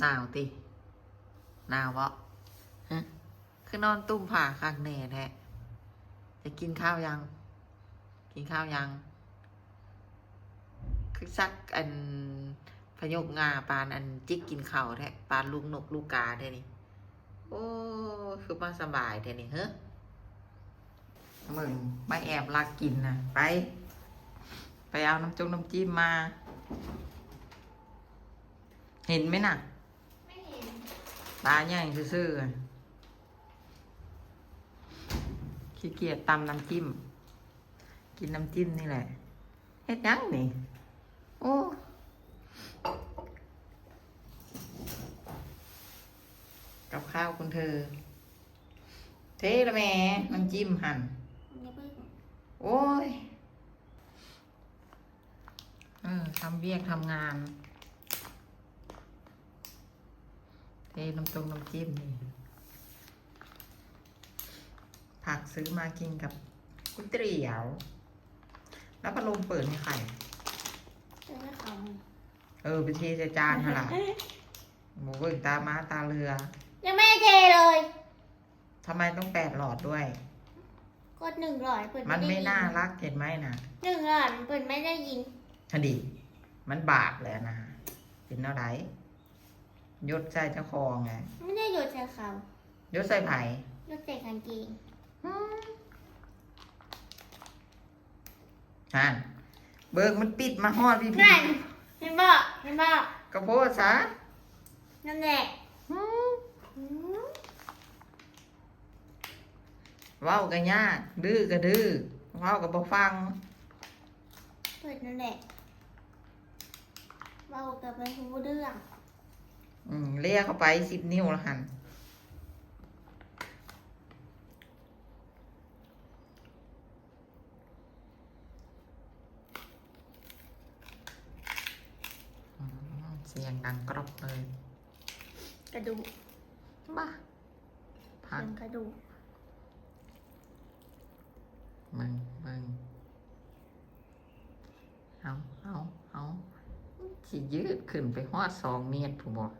หนาวติหนาววะฮะคือนอนตุ้มผ่าข้างแน่แท้จะกินข้าวยัง กินข้าวยัง คือซักอันพยกงาปานอันจิกกินข้าวแท้ปานลูกนกลูกกาแท้นี่ โอ้คือมาสบายแท้นี่เฮ้มึงไม่แอบลักกินนะไป ไปเอาน้ำจงน้ำจิ้มมา เห็นไหมน่ะไม่เห็น ตาใหญ่ซื่อๆขี้เกียจตำน้ำจิ้ม กินน้ำจิ้มนี่แหละเฮ็ดยังนี่ โอ้กับข้าวคุณเธอ เทละแม่น้ำจิ้มหั่นอย่าเพิ่งโอ้ย เออทำเวียกทำงาน เทน้ำตรงน้ำจิ้มนี่ผักซื้อมากินกับก๋วยเตี๋ยว แล้วพัดลมเปิดให้ใครเจอเขาเออไปเทใส่จานค่ะล่ะหมูเบิ่งตาม้าตาเรือ ยังไม่ได้เทเลยทำไมต้องแปดหลอดด้วย กดหนึ่งหลอดเปิดมันด้ไม่ยิน่ารักเห็นไหมนะหนึ่งหลอดเปิดไม่ได้ยินฮดีมันบาปแหละนะเป็นเท่าไหร ยศใส่เจ้าของไงไม่ได้โยนใส่เขายศใส่ไผ่โยนใส่กางเกงฮันเบิกมันปิดมาฮอดพี่พี่นั่นเห็นบอกเห็นบอกกระโพดซะนั่นแหละอืมอืมเว้ากันยากดื้อก็ดื้อเว้ากับบ่ฟังเปิดนั่นแหละเบากับไปหูเรื่อง อืมเลียเข้าไปสิบนิ้วละหันอืมเสียงดังกรอบเลย กระดูกบ้าพักเป็นกระดูกมึงมึงเอาเอาเอาสิยืดขึ้นไปฮอดสองเมตรผู้บอก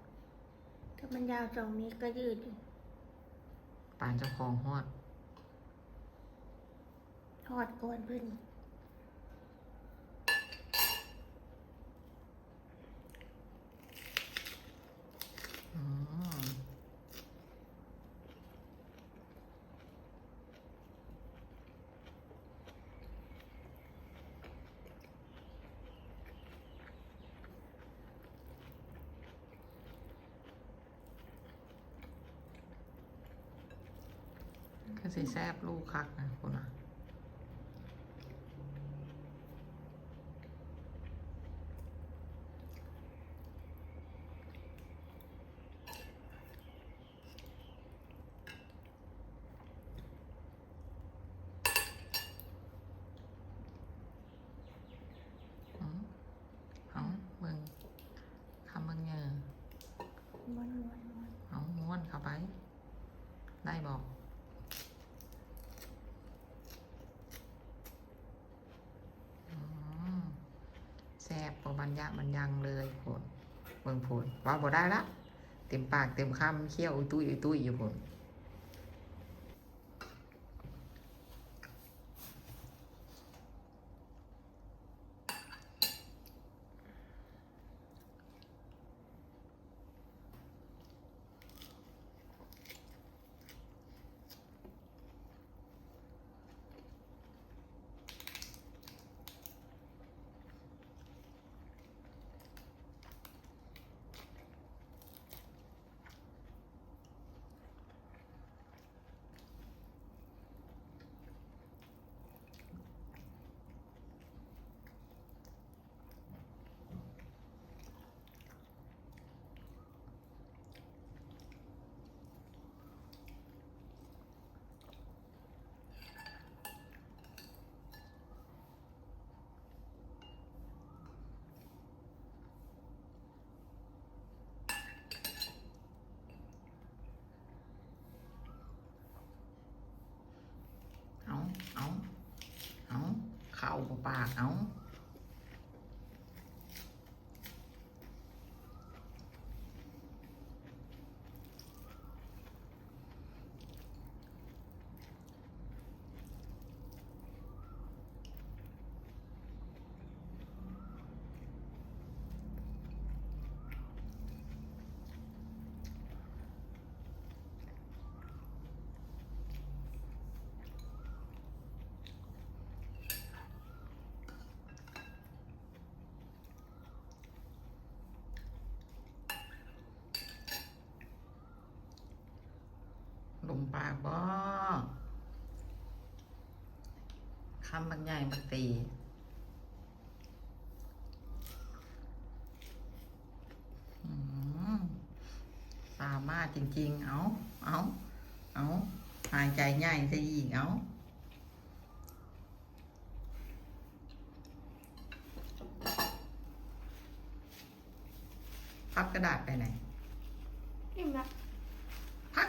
ถ้ามันยาวสองเมตรก็ยืดอยู่ปานเจ้าของฮอด ทอดก่อนเพื่อนอืม ก็สิแซบลูกคักนะคุณอะเอาเอาเบิ่งคำเบิ่งเงอ ม้วนม้วนม้วน เอาม้วนเข้าไป ได้บอกอืมแมันยะมันยังเลยผลเบิ่งผลว่าบ่ได้ละ เต็มปากเต็มคำเคี้ยวอุ้ยตุ้ยอุ้ยตุ้ยอยู่ผลเอาเอาเอาเข้าบ่ ปากเอา ม ปากบ่คำบางใหญ่บางตีสามารถจริง ๆ เอา เอา เอาหายใจง่ายซะอีกเอาพับกระดาษไปไหนอิ่มละ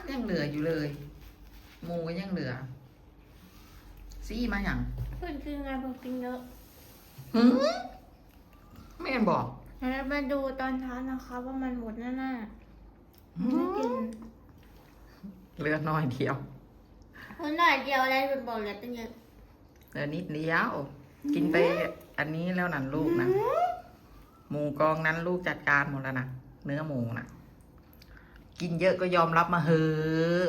ยังเหลืออยู่เลยหมูก็ยังเหลือซี่มาอย่างเพื่อนกินไงผมกินเยอะหืมแม่บอกแล้วมาดูตอนเช้านะคะว่ามันหมดแน่ๆหืไม่มกินเหลือน้อยเดียวคนหน่อยเดียวอะไรเป็นบอกเลยตั้งเยอะเหลือนิดเดียว กินไปอันนี้แล้วนั่นลูกนะหมูกองนั้นลูกจัดการหมดแล้วนะเนื้อหมูนะ กินเยอะก็ยอมรับมาเฮอะ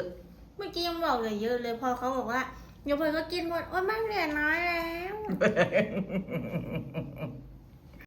เมื่อกี้ยังบอกเลยเยอะเลยพอเขาบอกว่ายกเพื่อนก็กินหมดว่ามันเหลือน้อยแล้ว